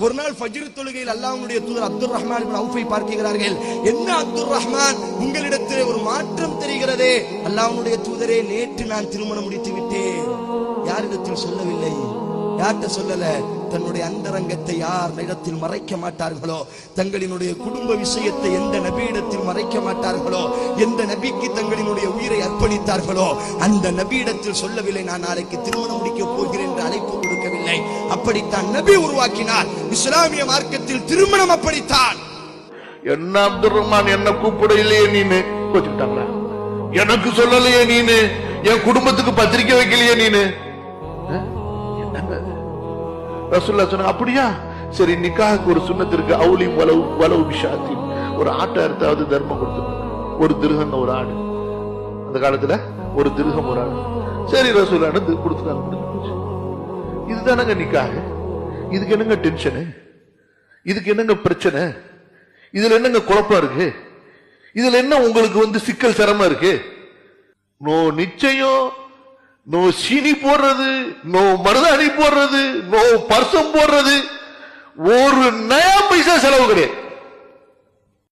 ஒரு நாள் ஃபஜ்ர் தொழுகையில் அல்லாஹ்வுடைய தூதர் அப்துல் ரஹ்மான் இப்னு அவுஃபை பார்க்கிறார்கள். என்ன அப்துல் ரஹ்மான்? உங்களிடத்தில் ஒரு மாற்றம் தெரிகிறதே. அல்லாஹ்வுடைய தூதரே நேற்று நான் திருமணம் முடித்து விட்டேன். யாரிடத்தில் சொல்லவில்லை? யார்கிட்ட சொல்லல? தன்னுடைய அந்தரங்கத்தை யார் இடத்தில் மறைக்க மாட்டார்களோ? தங்களினுடைய குடும்ப விஷயத்தை எந்த நபியிடத்தில் மறைக்க மாட்டார்களோ? எந்த நபிக்கு தங்களினுடைய உயிரை அர்ப்பணித்தார்களோ? அந்த நபியிடத்தில் சொல்லவில்லை நான் நாளைக்கு திருமணம் முடிக்க போகிறேன் அப்படித்தான் நபி உருவாக்கினார். இஸ்லாமிய மார்க்கத்தில் திருமணம் அப்படித்தான். என்ன அப்துல் ரஹ்மான் என்ன கூப்பிட நீனு? கோச்சுக்கிட்டாங்களா? எனக்கு சொல்லலையே நீனு? என் குடும்பத்துக்கு பத்திரிக்கை வைக்கலையே நீனு? ரசுல்லா ரசூல்லா சொன்னாங்க அப்படியா? சரி நிக்காஹுக்கு ஒரு சுண்ணத்திற்கு அவுளி வலவு வலவு விஷாத்தி ஒரு ஆட்டை அறுத்தாவது தர்மம் கொடுத்து ஒரு திருகம் ஒரு ஆடு. அந்த காலத்துல ஒரு திருகம் ஒரு ஆடு. சரி ரசூலான்னு தி- கொடுத்துட்டாங்க. இதுதானங்க நிக்காக இதுக்கு என்னங்க டென்ஷனு இதுக்கு என்னங்க பிரச்சனை? இதுல என்னங்க குழப்பம் இருக்கு? இதுல என்ன உங்களுக்கு வந்து சிக்கல் சிரமம் இருக்கு? நோ நிச்சயம் நோ சீனி போடுறது நோ மருதாணி போடுறது நோ பர்சம் போடுறது ஒரு நயா பைசா செலவு கிடையாது.